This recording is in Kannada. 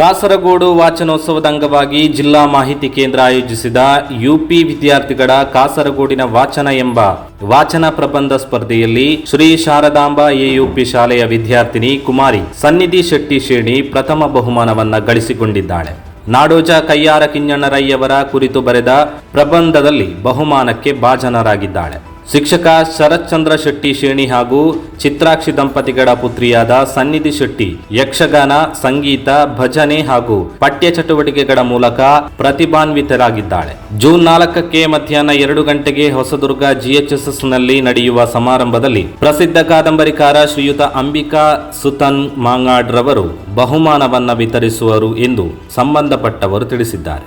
ಕಾಸರಗೋಡು ವಾಚನೋತ್ಸವದ ಅಂಗವಾಗಿ ಜಿಲ್ಲಾ ಮಾಹಿತಿ ಕೇಂದ್ರ ಆಯೋಜಿಸಿದ ಯುಪಿ ವಿದ್ಯಾರ್ಥಿಗಳ ಕಾಸರಗೋಡಿನ ವಾಚನ ಎಂಬ ವಾಚನ ಪ್ರಬಂಧ ಸ್ಪರ್ಧೆಯಲ್ಲಿ ಶ್ರೀ ಶಾರದಾಂಬಾ ಎಯುಪಿ ಶಾಲೆಯ ವಿದ್ಯಾರ್ಥಿನಿ ಕುಮಾರಿ ಸನ್ನಿಧಿ ಶೆಟ್ಟಿ ಶ್ರೇಣಿ ಪ್ರಥಮ ಬಹುಮಾನವನ್ನ ಗಳಿಸಿಕೊಂಡಿದ್ದಾಳೆ. ನಾಡೋಜ ಕಯ್ಯಾರ ಕಿಂಜಣ್ಣರಯ್ಯವರ ಕುರಿತು ಬರೆದ ಪ್ರಬಂಧದಲ್ಲಿ ಬಹುಮಾನಕ್ಕೆ ಭಾಜನರಾಗಿದ್ದಾಳೆ. ಶಿಕ್ಷಕ ಶರತ್ಚಂದ್ರ ಶೆಟ್ಟಿ ಶ್ರೇಣಿ ಹಾಗೂ ಚಿತ್ರಾಕ್ಷಿ ದಂಪತಿಗಳ ಪುತ್ರಿಯಾದ ಸನ್ನಿಧಿ ಶೆಟ್ಟಿ, ಯಕ್ಷಗಾನ, ಸಂಗೀತ, ಭಜನೆ ಹಾಗೂ ಪಠ್ಯ ಚಟುವಟಿಕೆಗಳ ಮೂಲಕ ಪ್ರತಿಭಾನ್ವಿತರಾಗಿದ್ದಾಳೆ. ಜೂನ್ ನಾಲ್ಕಕ್ಕೆ ಮಧ್ಯಾಹ್ನ ಎರಡು ಗಂಟೆಗೆ ಹೊಸದುರ್ಗ ಜಿಎಚ್ಎಸ್ಎಸ್ನಲ್ಲಿ ನಡೆಯುವ ಸಮಾರಂಭದಲ್ಲಿ ಪ್ರಸಿದ್ಧ ಕಾದಂಬರಿಕಾರ ಶ್ರೀಯುತ ಅಂಬಿಕಾ ಸುತನ್ ಮಾಂಗಾಡ್ರವರು ಬಹುಮಾನವನ್ನ ವಿತರಿಸುವರು ಎಂದು ಸಂಬಂಧಪಟ್ಟವರು ತಿಳಿಸಿದ್ದಾರೆ.